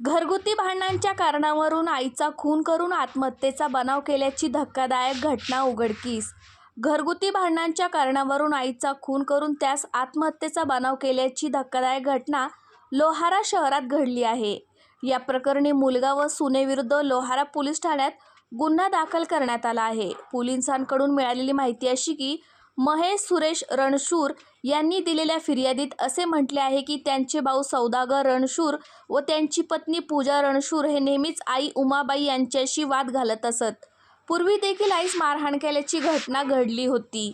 घरगुती भांडणांच्या कारणावरून आईचा खून करून आत्महत्येचा बनाव केल्याची धक्कादायक घटना उघडकीस. घरगुती भांडणांच्या कारणावरून आईचा खून करून त्यास आत्महत्येचा बनाव केल्याची धक्कादायक घटना लोहारा शहरात घडली आहे. या प्रकरणी मुलगा व सुनेविरुद्ध लोहारा पोलीस ठाण्यात गुन्हा दाखल करण्यात आला आहे. पोलिसांकडून मिळालेली माहिती अशी की महेश सुरेश रणशूर यांनी दिलेल्या फिर्यादीत असे म्हटले आहे की त्यांचे भाऊ सौदागर रणशूर व त्यांची पत्नी पूजा रणशूर हे नेहमीच आई उमाबाई यांच्याशी वाद घालत असत. पूर्वी देखील आईस मारहाण केल्याची घटना घडली होती.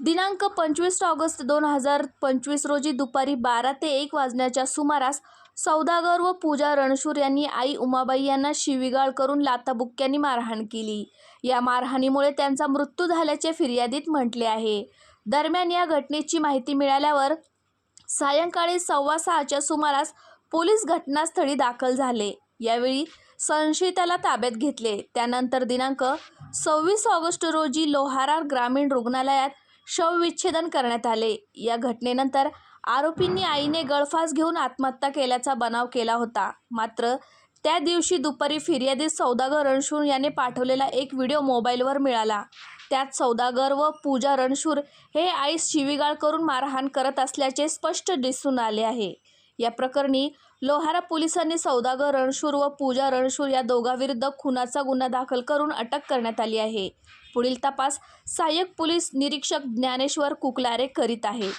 दिनांक पंचवीस ऑगस्ट दोन हजार पंचवीस रोजी दुपारी बारा ते एक वाजण्याच्या सुमारास सौदागर व पूजा रणशूर यांनी आई उमाबाई यांना शिवीगाळ करून लाताबुक्क्यांनी मारहाण केली. या मारहाणीमुळे त्यांचा मृत्यू झाल्याचे फिर्यादीत म्हटले आहे. दरम्यान या घटनेची माहिती मिळाल्यावर सायंकाळी सव्वा सहाच्या सुमारास पोलीस घटनास्थळी दाखल झाले. यावेळी संशयिताला ताब्यात घेतले. त्यानंतर दिनांक सव्वीस ऑगस्ट रोजी लोहारा ग्रामीण रुग्णालयात शवविच्छेदन करण्यात आले. या घटनेनंतर आरोपींनी आईने गळफास घेऊन आत्महत्या केल्याचा बनाव केला होता. मात्र त्या दिवशी दुपारी फिर्यादी सौदागर रणशूर याने पाठवलेला एक व्हिडिओ मोबाईलवर मिळाला. त्यात सौदागर व पूजा रणशूर हे आईस शिवीगाळ करून मारहाण करत असल्याचे स्पष्ट दिसून आले आहे. या प्रकरणी लोहारा पोलिसांनी सौदागर रणशूर व पूजा रणशूर या दोघांविरुद्ध खुनाचा गुन्हा दाखल करून अटक करण्यात आली आहे. पुढील तपास सहाय्यक पोलीस निरीक्षक ज्ञानेश्वर कुकलारे करीत आहे.